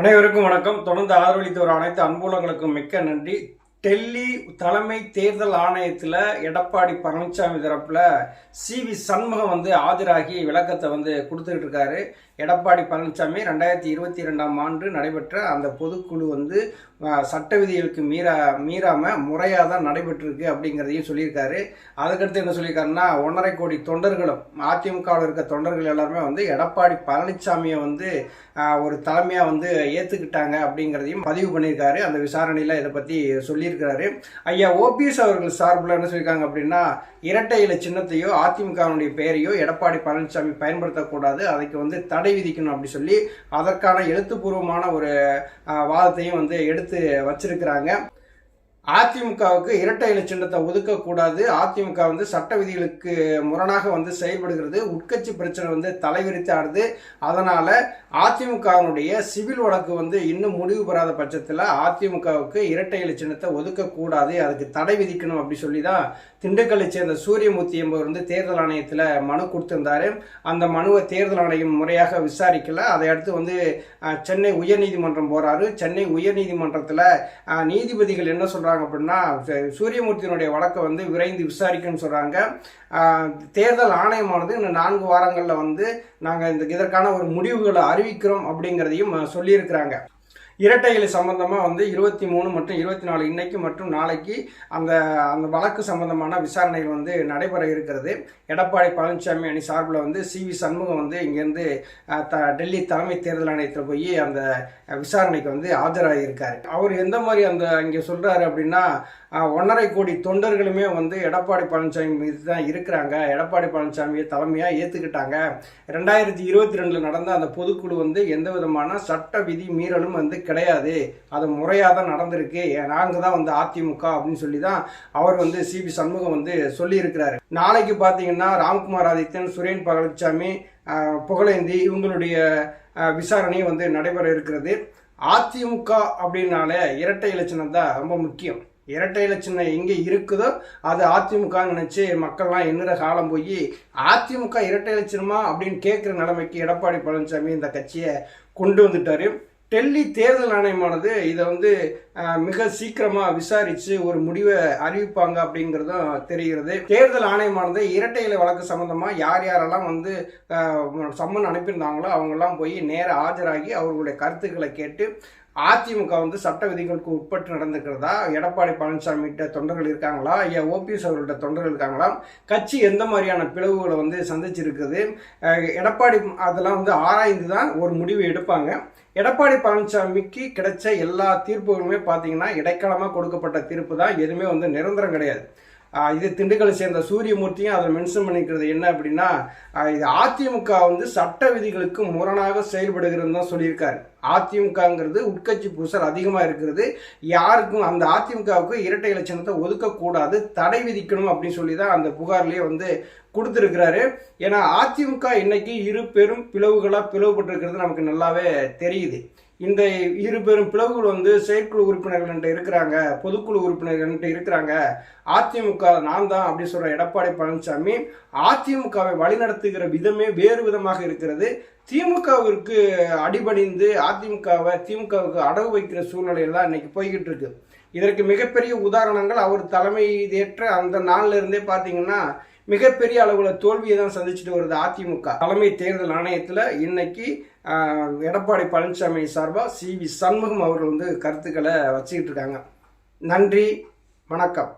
அனைவருக்கும் வணக்கம். தொடர்ந்து ஆதரவளித்து அனைத்து அன்புலங்களுக்கும் மிக்க நன்றி. டெல்லி தலைமை தேர்தல் ஆணையத்தில் எடப்பாடி பழனிசாமி தரப்பில் சி வி சண்முகம் வந்து ஆஜராகி விளக்கத்தை வந்து கொடுத்துக்கிட்டு இருக்காரு. எடப்பாடி பழனிசாமி ரெண்டாயிரத்தி இருபத்தி ரெண்டாம் ஆண்டு நடைபெற்ற அந்த பொதுக்குழு வந்து சட்ட விதிகளுக்கு மீறா மீறாமல் முறையாக தான் நடைபெற்றிருக்கு அப்படிங்கிறதையும் சொல்லியிருக்காரு. அதுக்கடுத்து என்ன சொல்லியிருக்காருன்னா ஒன்றரை கோடி தொண்டர்களும் அதிமுகவில் இருக்க தொண்டர்கள் எல்லாருமே வந்து எடப்பாடி பழனிசாமியை வந்து ஒரு தலைமையாக வந்து ஏற்றுக்கிட்டாங்க அப்படிங்கிறதையும் பதிவு பண்ணியிருக்காரு. அந்த விசாரணையில் இதை பற்றி சொல்லியிருக்கிறாரு. ஐயா ஓபிஎஸ் அவர்கள் சார்பில் என்ன சொல்லியிருக்காங்க அப்படின்னா இரட்டை இலை சின்னத்தையோ அதிமுகவினுடைய பெயரையோ எடப்பாடி பழனிசாமி பயன்படுத்தக்கூடாது. அதுக்கு வந்து தடை விதிக்கணும் அப்படி சொல்லி அதற்கான எழுத்துப்பூர்வமான ஒரு வாதத்தையும் வந்து எடுத்து வச்சிருக்கிறாங்க. அதிமுகவுக்கு இரட்டை இலை சின்னத்தை ஒதுக்கக்கூடாது. அதிமுக வந்து சட்ட விதிகளுக்கு முரணாக வந்து செயல்படுகிறது. உட்கட்சி பிரச்சனை வந்து தலைவிரித்து ஆடுது. அதனால் அதிமுகவினுடைய சிவில் வழக்கு வந்து இன்னும் முடிவு பெறாத பட்சத்தில் அதிமுகவுக்கு இரட்டை இலை சின்னத்தை ஒதுக்கக்கூடாது. அதுக்கு தடை விதிக்கணும் அப்படி சொல்லி தான் திண்டுக்கல்லை சேர்ந்த சூரியமூர்த்தி என்பவர் வந்து தேர்தல் ஆணையத்தில் மனு கொடுத்திருந்தார். அந்த மனுவை தேர்தல் ஆணையம் முறையாக விசாரிக்கல. அதை அடுத்து வந்து சென்னை உயர்நீதிமன்றம் போகிறாரு சென்னை உயர்நீதிமன்றத்தில் நீதிபதிகள் என்ன சொல்கிறாங்க சொல்கிறாங்க அப்படின்னா சூரியமூர்த்தியினுடைய வழக்கை வந்து விரைந்து விசாரிக்கணும்னு சொல்கிறாங்க தேர்தல் ஆணையமானது இன்னும் நான்கு வாரங்களில் வந்து நாங்கள் இந்த இதற்கான ஒரு முடிவுகளை அறிவிக்கிறோம் அப்படிங்கிறதையும் சொல்லியிருக்கிறாங்க. இரட்டைகளை சம்பந்தமாக வந்து இருபத்தி மூணு மற்றும் இருபத்தி நாலு இன்னைக்கு மற்றும் நாளைக்கு அந்த அந்த வழக்கு சம்பந்தமான விசாரணைகள் வந்து நடைபெற இருக்கிறது. எடப்பாடி பழனிசாமி அணி சார்பில் வந்து சி வி சண்முகம் வந்து இங்கேருந்து த டெல்லி தலைமை தேர்தல் ஆணையத்தில் போய் அந்த விசாரணைக்கு வந்து ஆஜராகியிருக்காரு அவர் எந்த மாதிரி அந்த இங்கே சொல்கிறாரு அப்படின்னா ஒன்றரை கோடி தொண்டர்களுமே வந்து எடப்பாடி பழனிசாமி மீது தான் இருக்கிறாங்க. எடப்பாடி பழனிசாமியை தலைமையாக ஏற்றுக்கிட்டாங்க ரெண்டாயிரத்தி இருபத்தி ரெண்டில் நடந்த அந்த பொதுக்குழு வந்து எந்த விதமான சட்ட விதி மீறலும் வந்து கிடையாது. அது முறையாக தான் நடந்திருக்கு. நாங்கள் தான் வந்து அதிமுக அப்படின்னு சொல்லி தான் அவர் வந்து சிபி சண்முகம் வந்து சொல்லியிருக்கிறாரு. நாளைக்கு பார்த்தீங்கன்னா ராம்குமார் ஆதித்யன் சுரேன் பழனிசாமி புகழேந்தி இவங்களுடைய விசாரணையும் விசாரணை வந்து நடைபெற இருக்கிறது. அதிமுக அப்படின்னாலே இரட்டை இலச்சினம் தான் ரொம்ப முக்கியம். இரட்டை இலச்சினம் எங்கே இருக்குதோ அது அதிமுக நினச்சி மக்கள்லாம் எண்ணுற காலம் போய் அதிமுக இரட்டை இலச்சினமா அப்படின்னு கேட்குற நிலைமைக்கு எடப்பாடி பழனிசாமி இந்த கட்சியை கொண்டு வந்துட்டாரு. டெல்லி தேர்தல் ஆணையமானது இதை வந்து மிக சீக்கிரமாக விசாரித்து ஒரு முடிவை அறிவிப்பாங்க அப்படிங்கிறதும் தெரிகிறது. தேர்தல் ஆணையமானது இரட்டை இலை வழக்கு சம்மந்தமாக யார் யாரெல்லாம் வந்து சம்மன் அனுப்பியிருந்தாங்களோ அவங்கெல்லாம் போய் நேர ஆஜராகி அவர்களுடைய கருத்துக்களை கேட்டு அதிமுக வந்து சட்ட விதிகளுக்கு உட்பட்டு நடந்துக்கிறதா? எடப்பாடி பழனிசாமிகிட்ட தொண்டர்கள் இருக்காங்களா? ஐயா ஓபிஎஸ் அவர்கள்ட்ட தொண்டர்கள் இருக்காங்களா? கட்சி எந்த மாதிரியான பிளவுகளை வந்து சந்திச்சிருக்குது? எடப்பாடி அதெல்லாம் வந்து ஆராய்ந்து தான் ஒரு முடிவு எடுப்பாங்க. எடப்பாடி பழனிசாமிக்கு கிடைச்ச எல்லா தீர்ப்புகளுமே பார்த்தீங்கன்னா இடைக்காலமாக கொடுக்கப்பட்ட தீர்ப்பு தான். எதுவுமே வந்து நிரந்தரம் கிடையாது. இது திண்டுக்கலை சேர்ந்த சூரியமூர்த்தியும் அதில் மென்ஷன் பண்ணிக்கிறது என்ன அப்படின்னா இது அதிமுக வந்து சட்ட விதிகளுக்கு முரணாக செயல்படுகிறது தான் சொல்லியிருக்காரு. அதிமுகங்கிறது உட்கட்சி பூசல் அதிகமாக இருக்கிறது. யாருக்கும் அந்த அதிமுகவுக்கு இரட்டை இலட்சணத்தை ஒதுக்கக்கூடாது தடை விதிக்கணும் அப்படின்னு சொல்லி தான் அந்த புகார்லேயே வந்து கொடுத்துருக்கிறாரு. ஏன்னா அதிமுக இன்னைக்கு இரு பெரும் பிளவுகளாக பிளவுபட்டிருக்கிறது நமக்கு நல்லாவே தெரியுது. இந்த இரு பெரும் பிளவுகள் வந்து செயற்குழு உறுப்பினர்கள்ட்ட இருக்கிறாங்க பொதுக்குழு உறுப்பினர்கள்ட்ட இருக்கிறாங்க. அதிமுக நான் தான் அப்படி சொல்ற எடப்பாடி பழனிசாமி அதிமுகவை வழிநடத்துகிற விதமே வேறு விதமாக இருக்கிறது. திமுகவிற்கு அடிபணிந்து அதிமுகவை திமுகவுக்கு அடகு வைக்கிற சூழ்நிலையெல்லாம் இன்னைக்கு போய்கிட்டு இருக்கு. இதற்கு மிகப்பெரிய உதாரணங்கள் அவர் தலைமை ஏற்ற அந்த நாளில் இருந்தே பார்த்தீங்கன்னா மிகப்பெரிய அளவில் தோல்வியை தான் சந்திச்சுட்டு வருது அதிமுக. தலைமை தேர்தல் ஆணையத்தில் இன்னைக்கு எடப்பாடி பழனிசாமி சார்பாக சி வி சண்முகம் அவர்கள் வந்து கருத்துக்களை வச்சுக்கிட்டு இருக்காங்க. நன்றி வணக்கம்.